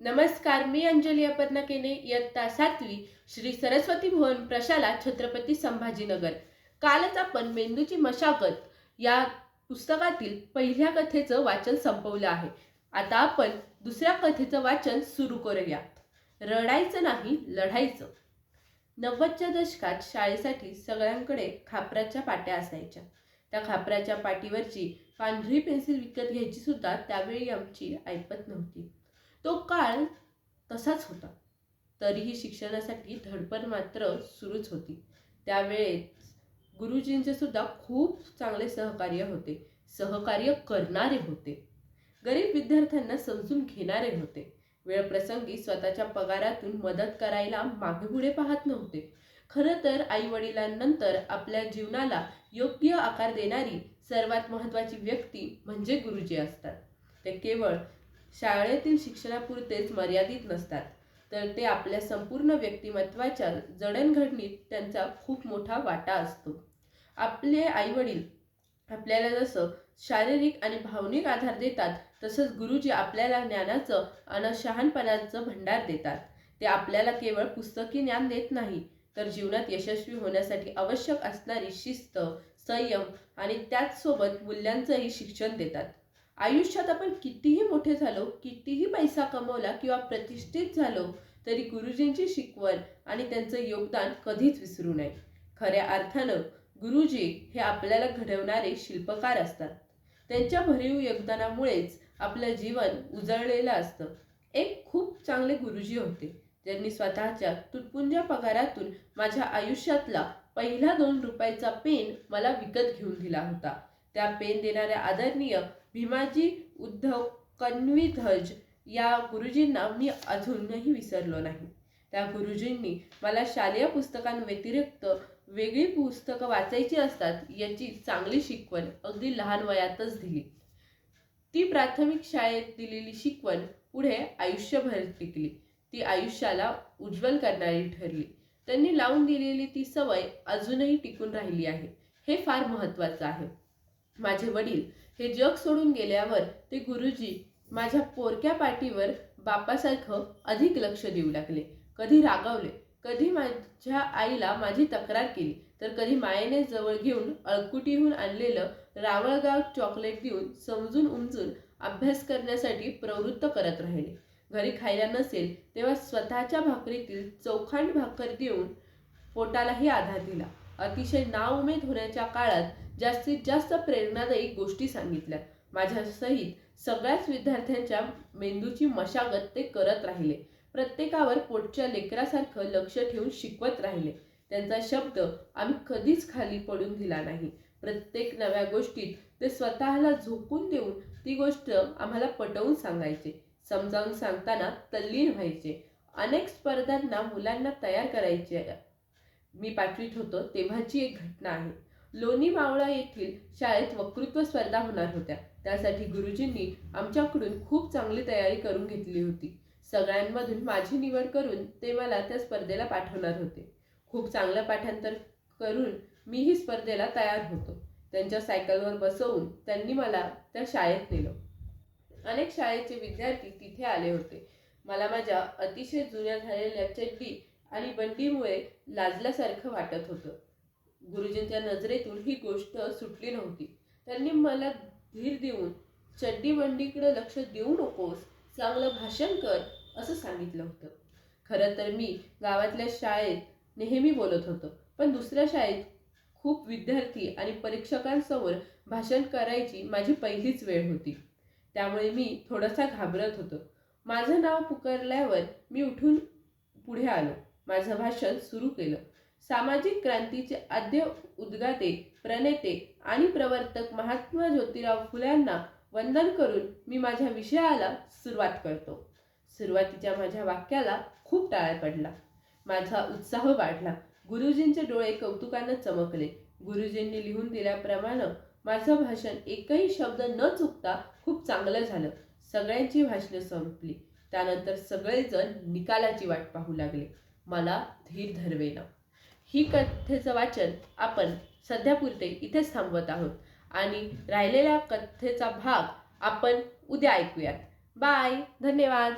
नमस्कार मी अंजली अपर्णा केने इयत्ता सातवी श्री सरस्वती भुवन प्रशाला छत्रपती संभाजीनगर. कालच आपण मेंदूची मशागत या पुस्तकातील पहिल्या कथेचं वाचन संपवलं आहे. आता आपण दुसऱ्या कथेचं वाचन सुरू करूया. रडायचं नाही लढायचं. नव्वदच्या दशकात शाळेसाठी सगळ्यांकडे खापराच्या पाट्या असायच्या. त्या खापराच्या पाटीवरची पांढरी पेन्सिल विकत घ्यायची सुद्धा त्यावेळी आमची ऐपत नव्हती. तो काळ तसाच होता. तरीही शिक्षणासाठी धडपड मात्र सुरूच होती. त्यावेळेस गुरुजींचे सुद्धा खूप चांगले सहकार्य होते. सहकार्य करणारे होते. गरीब विद्यार्थ्यांना समजून घेणारे होते. वेळप्रसंगी स्वतःच्या पगारातून मदत करायला मागेपुढे पाहत नव्हते. खरं तर आई वडिलांनंतर आपल्या जीवनाला योग्य आकार देणारी सर्वात महत्त्वाची व्यक्ती म्हणजे गुरुजी असतात. ते केवळ शाळेतील शिक्षणापुरतेच मर्यादित नसतात. तर ते आपल्या संपूर्ण व्यक्तिमत्वाच्या जडणघडणीत त्यांचा खूप मोठा वाटा असतो. आपले आईवडील आपल्याला जसं शारीरिक आणि भावनिक आधार देतात तसंच गुरुजी आपल्याला ज्ञानाचं आणि शहाणपणाचं भंडार देतात. ते आपल्याला केवळ पुस्तकी ज्ञान देत नाही तर जीवनात यशस्वी होण्यासाठी आवश्यक असणारी शिस्त संयम आणि त्याचसोबत मूल्यांचंही शिक्षण देतात. आयुष्यात आपण कितीही मोठे झालो कितीही पैसा कमवला किंवा प्रतिष्ठित झालो तरी गुरुजींची शिकवण आणि त्यांचं योगदान कधीच विसरू नये. खऱ्या अर्थानं गुरुजी हे आपल्याला घडवणारे शिल्पकार असतात. त्यांच्या भरीव योगदानामुळेच आपलं जीवन उजळलेलं असतं. एक खूप चांगले गुरुजी होते. ज्यांनी स्वतःच्या तुटपुंज्या पगारातून माझ्या आयुष्यातला पहिला दोन रुपयाचा पेन मला विकत घेऊन दिला होता. त्या पेन देणाऱ्या आदरणीय भीमाजी उद्धव कन्वीध्वज या गुरुजींना मी अजूनही विसरलो नाही. त्या गुरुजींनी मला शालेय पुस्तकांव्यतिरिक्त वेगळी पुस्तकं वाचायची असतात याची चांगली शिकवण अगदी लहान वयातच दिली. ती प्राथमिक शाळेत दिलेली शिकवण पुढे आयुष्यभर टिकली. ती आयुष्याला उज्ज्वल करणारी ठरली. त्यांनी लावून दिलेली ती सवय अजूनही टिकून राहिली आहे. हे फार महत्त्वाचं आहे. माझे वडील हे जग सोडून गेल्यावर ते गुरुजी माझ्या पोरक्या पाठीवर बापासारखं अधिक लक्ष देऊ लागले. कधी रागावले कधी माझ्या आईला माझी तक्रार केली तर कधी मायेने जवळ घेऊन अळकुटीहून आणलेलं रावळगाव चॉकलेट देऊन समजून उमजून अभ्यास करण्यासाठी प्रवृत्त करत राहिले. घरी खायला नसेल तेव्हा स्वतःच्या भाकरीतील चौखांड भाकर देऊन पोटालाही आधार दिला. अतिशय नाउमेद होण्याच्या काळात जास्तीत जास्त प्रेरणादायी गोष्टी सांगितल्या. माझ्यासहित सगळ्याच विद्यार्थ्यांच्या मेंदूची मशागत ते करत राहिले. प्रत्येकावर पोटच्या लेकरासारखं लक्ष ठेवून शिकवत राहिले. त्यांचा शब्द आम्ही कधीच खाली पडून दिला नाही. प्रत्येक नव्या गोष्टीत ते स्वतःला झोकून देऊन ती गोष्ट आम्हाला पटवून सांगायचे. समजावून सांगताना तल्लीन व्हायचे. अनेक स्पर्धांना मुलांना तयार करायचे. मी पाठवीत होतो तेव्हाची एक घटना आहे. लोणी मावळा येथील शाळेत वक्तृत्व स्पर्धा होणार होत्या. त्यासाठी गुरुजींनी आमच्याकडून खूप चांगली तयारी करून घेतली होती. सगळ्यांमधून माझी निवड करून ते मला त्या स्पर्धेला पाठवणार होते. खूप चांगलं पाठांतर करून मीही स्पर्धेला तयार होतो. त्यांच्या सायकलवर बसवून त्यांनी मला त्या शाळेत नेलं. अनेक शाळेचे विद्यार्थी तिथे आले होते. मला माझ्या अतिशय जुन्या झालेल्या चड्डी आणि बंडीमुळे लाजल्यासारखं वाटत होतं. गुरुजींच्या नजरेतून ही गोष्ट सुटली नव्हती. त्यांनी मला धीर देऊन चड्डी बंडीकडे लक्ष देऊ नकोस चांगलं भाषण कर असं सांगितलं होतं. खरं तर मी गावातल्या शाळेत नेहमी बोलत होतो पण दुसऱ्या शाळेत खूप विद्यार्थी आणि परीक्षकांसमोर भाषण करायची माझी पहिलीच वेळ होती. त्यामुळे मी थोडासा घाबरत होतो. माझं नाव पुकारल्यावर मी उठून पुढे आलो. माझं भाषण सुरू केलं. सामाजिक क्रांतीचे आद्य उद्गाते प्रणेते आणि प्रवर्तक महात्मा ज्योतिराव फुल्यांना वंदन करून मी माझ्या विषयाला सुरुवात करतो. सुरुवातीच्या माझ्या वाक्याला खूप टाळा पडला. माझा उत्साह वाढला. गुरुजींचे डोळे कौतुकानं चमकले. गुरुजींनी लिहून दिल्याप्रमाणे माझं भाषण एकही शब्द न चुकता खूप चांगलं झालं. सगळ्यांची भाषणं संपली. त्यानंतर सगळेजण निकालाची वाट पाहू लागले. मला धीर धरवेना. ही कथेचं वाचन आपण सध्यापुरते इथेच थांबवत आहोत. आणि राहिलेल्या कथेचा भाग आपण उद्या ऐकूयात. बाय. धन्यवाद.